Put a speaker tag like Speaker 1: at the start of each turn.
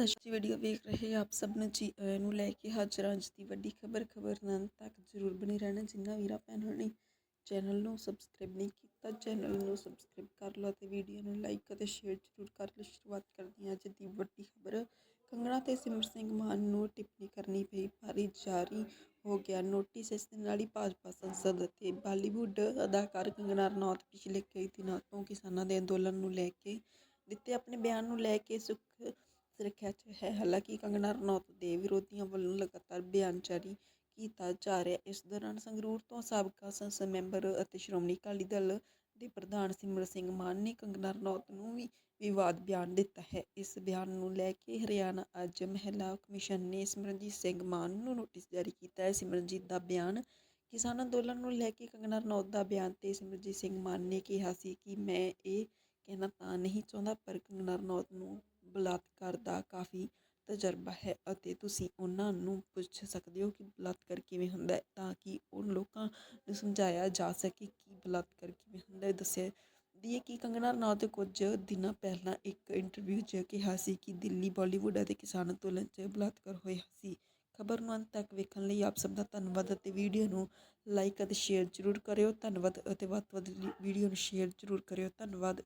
Speaker 1: ਸਤਿ ਸ਼੍ਰੀ ਵੀਡੀਓ ਵੇਖ ਰਹੇ ਆਪ ਸਭ ਨੂੰ ਜੀ ਨੂੰ ਲੈ ਕੇ ਹਾਜ਼ਰ ਅੱਜ ਦੀ ਵੱਡੀ ਖਬਰ ਖਬਰ ਨਾਲ ਤੱਕ ਜ਼ਰੂਰ ਬਣੇ ਰਹਿਣਾ ਜਿੰਨਾ ਵੀਰਾ ਭੈਣ ਹੋਣੀ ਚੈਨਲ ਨੂੰ ਸਬਸਕ੍ਰਾਈਬ ਨਹੀਂ ਕੀਤਾ, ਚੈਨਲ ਨੂੰ ਸਬਸਕ੍ਰਾਈਬ ਕਰ ਲਓ ਤੇ ਵੀਡੀਓ ਨੂੰ ਲਾਈਕ ਅਤੇ ਸ਼ੇਅਰ ਜ਼ਰੂਰ ਕਰ ਲਓ। ਸ਼ੁਰੂਆਤ ਕਰਦੇ ਹਾਂ ਅੱਜ ਦੀ ਵੱਡੀ ਖਬਰ। ਕੰਗਣਾ ਤੇ ਸਿਮਰ ਸਿੰਘ ਮਾਨ ਨੂੰ ਟਿੱਪਣੀ ਕਰਨੀ ਪਈ, ਭਾਰੀ ਜਾਰੀ ਹੋ ਗਿਆ ਨੋਟਿਸ। ਇਸ ਦੇ ਨਾਲ ਹੀ ਭਾਜਪਾ ਸੰਸਦ ਅਤੇ ਬਾਲੀਵੁੱਡ ਅਦਾਕਾਰ ਕੰਗਣਾ ਰਣੌਤ ਪਿਛਲੇ ਕਈ ਦਿਨਾਂ ਤੋਂ ਕਿਸਾਨਾਂ ਦੇ ਅੰਦੋਲਨ ਨੂੰ ਲੈ ਕੇ ਦਿੱਤੇ ਆਪਣੇ ਬਿਆਨ ਨੂੰ ਲੈ ਕੇ ਸੁੱਖ ਸੁਰੱਖਿਆ 'ਚ ਹੈ। ਹਾਲਾਂਕਿ ਕੰਗਨਾ ਰਣੌਤ ਦੇ ਵਿਰੋਧੀਆਂ ਵੱਲੋਂ ਲਗਾਤਾਰ ਬਿਆਨ ਜਾਰੀ ਕੀਤਾ ਜਾ ਰਿਹਾ ਇਸ ਦੌਰਾਨ ਸੰਗਰੂਰ ਤੋਂ ਸਾਬਕਾ ਸੰਸਦ ਮੈਂਬਰ ਅਤੇ ਸ਼੍ਰੋਮਣੀ ਅਕਾਲੀ ਦਲ ਦੇ ਪ੍ਰਧਾਨ ਸਿਮਰ ਸਿੰਘ ਮਾਨ ਨੇ ਕੰਗਨਾ ਰਣੌਤ ਨੂੰ ਵੀ ਵਿਵਾਦ ਬਿਆਨ ਦਿੱਤਾ ਹੈ। ਇਸ ਬਿਆਨ ਨੂੰ ਲੈ ਕੇ ਹਰਿਆਣਾ ਅੱਜ ਮਹਿਲਾ ਕਮਿਸ਼ਨ ਨੇ ਸਿਮਰਨਜੀਤ ਸਿੰਘ ਮਾਨ ਨੂੰ ਨੋਟਿਸ ਜਾਰੀ ਕੀਤਾ ਹੈ। ਸਿਮਰਨਜੀਤ ਦਾ ਬਿਆਨ ਕਿਸਾਨ ਅੰਦੋਲਨ ਨੂੰ ਲੈ ਕੇ ਕੰਗਨਾ ਰਣੌਤ ਦਾ ਬਿਆਨ ਤੇ ਸਿਮਰਜੀਤ ਸਿੰਘ ਮਾਨ ਨੇ ਕਿਹਾ ਸੀ ਕਿ ਮੈਂ ਇਹ ਕਹਿਣਾ ਤਾਂ ਨਹੀਂ ਚਾਹੁੰਦਾ, ਪਰ ਕੰਗਨਾ ਰਣੌਤ ਨੂੰ ਬਲਾਤਕਾਰ ਦਾ ਕਾਫੀ ਤਜਰਬਾ ਹੈ ਅਤੇ ਤੁਸੀਂ ਉਹਨਾਂ ਨੂੰ ਪੁੱਛ ਸਕਦੇ ਹੋ ਕਿ ਬਲਾਤਕਾਰ ਕਿਵੇਂ ਹੁੰਦਾ ਹੈ ਤਾਂ ਕਿ ਉਹ ਲੋਕਾਂ ਨੂੰ ਸਮਝਾਇਆ ਜਾ ਸਕੇ ਕਿ ਬਲਾਤਕਾਰ ਕਿਵੇਂ ਹੁੰਦਾ ਹੈ। ਦੱਸਿਆ ਦੀ ਕਿ ਕੰਗਨਾ ਰਣੌਤ ਕੁਝ ਦਿਨਾਂ ਪਹਿਲਾਂ ਇੱਕ ਇੰਟਰਵਿਊ 'ਚ ਕਿਹਾ ਸੀ ਕਿ ਦਿੱਲੀ, ਬਾਲੀਵੁੱਡ ਅਤੇ ਕਿਸਾਨ ਅੰਦੋਲਨ 'ਚ ਬਲਾਤਕਾਰ ਹੋਇਆ ਸੀ। ਖਬਰ ਨੂੰ ਅੰਤ ਤੱਕ ਵੇਖਣ ਲਈ ਆਪ ਸਭ ਦਾ ਧੰਨਵਾਦ ਅਤੇ ਵੀਡੀਓ ਨੂੰ ਲਾਈਕ ਅਤੇ ਸ਼ੇਅਰ ਜ਼ਰੂਰ ਕਰਿਓ। ਧੰਨਵਾਦ ਅਤੇ ਵੱਧ ਤੋਂ ਵੱਧ ਵੀਡੀਓ ਨੂੰ ਸ਼ੇਅਰ ਜ਼ਰੂਰ ਕਰਿਓ। ਧੰਨਵਾਦ।